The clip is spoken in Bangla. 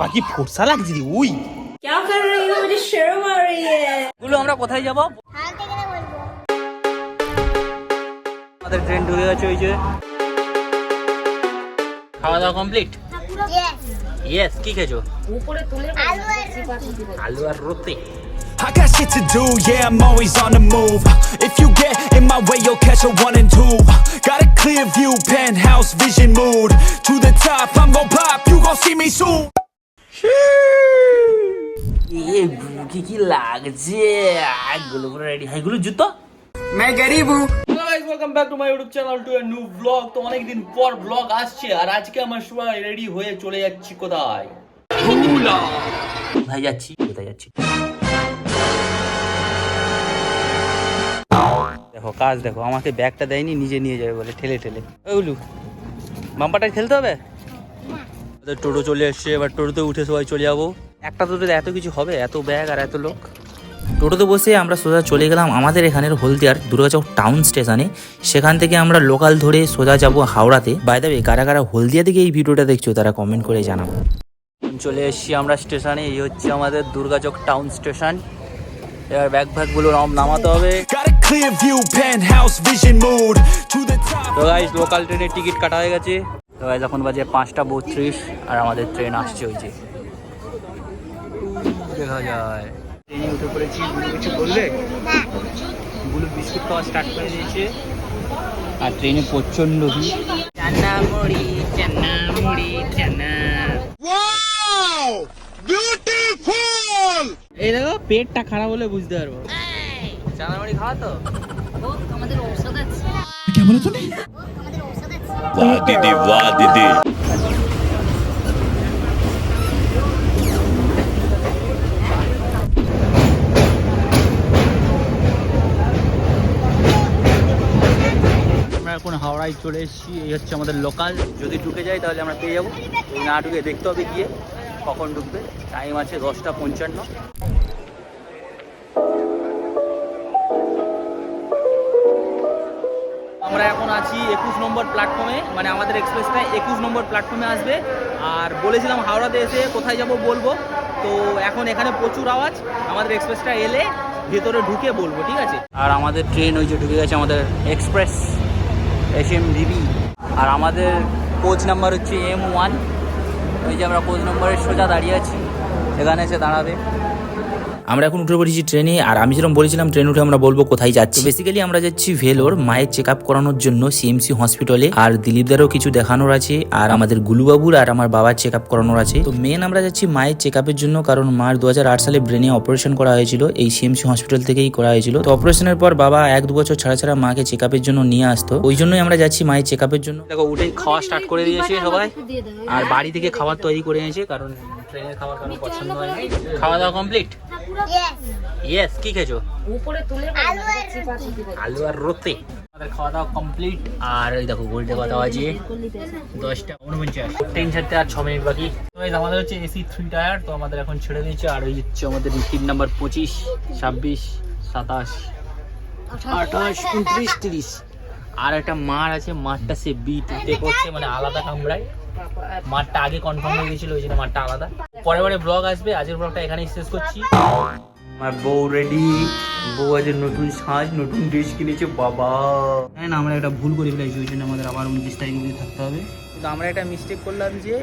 বাবা কি ফোর্সা লাগছে রে ওই গুলো আমরা কোথায় যাব আমাদের ট্রেন ঢুকে গেছে ওই যে খাওয়া দাওয়া কমপ্লিট ইয়েস কি খেয়েছো আলু আর রুটি I got shit to do, yeah, I'm always on the move If you get in my way, you'll catch a one and two Got a clear view, penthouse, vision mood To the top, I'm gon' pop, you gon' see me soon এ বুকে কি লাগছে গুলো পুরো রেডি হাই গুলো জুতো मैं गरीब हूँ hello guys welcome back to my YouTube channel to a new vlog তো অনেকদিন পর ব্লগ আসছে আর আজকে আমার সবাই রেডি হয়ে চলে যাচ্ছি কোথায় কোথায় যাচ্ছি কোথায় যাচ্ছি দেখো কাজ দেখো আমাকে ব্যাগটা দেয়নি নিজে নিয়ে যাবে বলে ঠেলে ঠেলে ওগুলো বাম্পারটা খেলতে হবে ওদের টোটো চলে এসছে এবার টোটোতে উঠে সবাই চলে যাবো একটা টোটোতে এত কিছু হবে এত ব্যাগ আর এত লোক। টোটোতে বসে আমরা সোজা চলে গেলাম আমাদের এখানের হলদিয়ার দুর্গাচক টাউন স্টেশনে। সেখান থেকে আমরা লোকাল ধরে সোজা যাব হাওড়াতে। বাইরে কারা কারা হলদিয়া থেকে এই ভিডিওটা দেখছ তারা কমেন্ট করে জানাব চলে এসেছি আমরা স্টেশনে এই হচ্ছে আমাদের দুর্গাচক টাউন স্টেশন। এবার ব্যাগ ফ্যাগগুলো নাম নামাতে হবে. তো গাইজ লোকাল ট্রেনের টিকিট কাটা হয়ে গেছে। তো গাইজ এখন বাজে পাঁচটা বত্রিশ আর আমাদের ট্রেন আসছে ওই যে। দেখা যায়। ট্রেনে উঠে পড়েছি গুলো কিছু বললে? গুলো বিস্কুট খাওয়া স্টার্ট করে দিয়েছে। আর ট্রেনে প্রচণ্ড ভিড়। চানা মুড়ি চানা। মুড়ি চানা এই দেখো পেটটা খারাপ হলে বুঝতে পারব। চানা মুড়ি খাওয়া তো? আমাদের ঔষধ আছে। আমরা এখন হাওড়ায় চলে এসেছি। এই হচ্ছে আমাদের লোকাল যদি ঢুকে যাই তাহলে আমরা পেয়ে যাব। না ঢুকে দেখতে হবে গিয়ে কখন ঢুকবে। টাইম আছে দশটা পঞ্চান্ন। আমরা এখন আছি একুশ নম্বর প্ল্যাটফর্মে মানে আমাদের এক্সপ্রেসটা একুশ নম্বর প্ল্যাটফর্মে আসবে। আর বলেছিলাম হাওড়াতে এসে কোথায় যাব বলব। তো এখন এখানে প্রচুর আওয়াজ। আমাদের এক্সপ্রেসটা এলে ভেতরে ঢুকে বলব, ঠিক আছে? আর আমাদের ট্রেন ওই যে ঢুকে গেছে আমাদের এক্সপ্রেস এস এম ভিবি আর আমাদের কোচ নাম্বার হচ্ছে এম ওয়ান ওই যে আমরা কোচ নম্বরের সোজা দাঁড়িয়ে আছি। এখানে এসে দাঁড়াবে। আমরা এখন উঠে পড়েছি ট্রেনে আর আমি যেরকম বলেছিলাম ট্রেন উঠে আমরা বলব কোথায় যাচ্ছি। বেসিক্যালি আমরা যাচ্ছি ভেলোর মায়ের চেক আপ করানোর জন্য সিএমসি হসপিটালে আর দিলীপদারও কিছু দেখানোর আছে আর আমাদের গুলুবাবুর আর আমার বাবার চেক আপ করানোর আছে। তো মেন আমরা যাচ্ছি মায়ের চেক আপের জন্য কারণ মার দু হাজার আট সালে ব্রেনে অপারেশন করা হয়েছিল এই সিএমসি হসপিটাল থেকেই করা হয়েছিল। তো অপারেশনের পর বাবা এক দু বছর ছাড়া ছাড়া মাকে চেক আপের জন্য নিয়ে আসতো। ওই জন্যই আমরা যাচ্ছি মায়ের চেক আপের জন্য। দেখো উঠেই খাওয়া স্টার্ট করে দিয়েছে সবাই আর বাড়ি থেকে খাবার তৈরি করে এনেছে কারণ ট্রেনের খাবার কারও পছন্দ হয় না খাওয়া দাওয়া কমপ্লিট ইয়েস কি খেয়েছো? আলু আর রুটি। আলু আর রুটি। আমাদের খাওয়া দাওয়া কমপ্লিট আর এই দেখো গোল্ডে কথা আছে। দশটা উনপঞ্চাশ। ট্রেন ছাড়তে আর ছ মিনিট বাকি। আমাদের হচ্ছে এসি থ্রি টায়ার তো আমাদের এখন ছেড়ে দিয়েছে। আর ওই হচ্ছে আমাদের সিট নাম্বার পঁচিশ ছাব্বিশ সাতাশ আঠাশ। উনত্রিশ তিরিশ। আর একটা মার আছে মারটা সে বি টুতে করছে মানে আলাদা কামরায় মারটা আগে কনফার্ম হয়ে গেছিল ওই জন্য মাঠটা আলাদা। পরে পরে ব্লগ আসবে আজকের ব্লগটা এখানেই শেষ করছি। আমার বউ রেডি বউ আজ নতুন সাজ নতুন ড্রেস কিনেছে বাবা। হ্যাঁ না আমরা একটা ভুল করে ফেলেছি ওই জন্য আমাদের আবার উনত্রিশ তারিখ অবধি থাকতে হবে। কিন্তু আমরা একটা মিস্টেক করলাম যে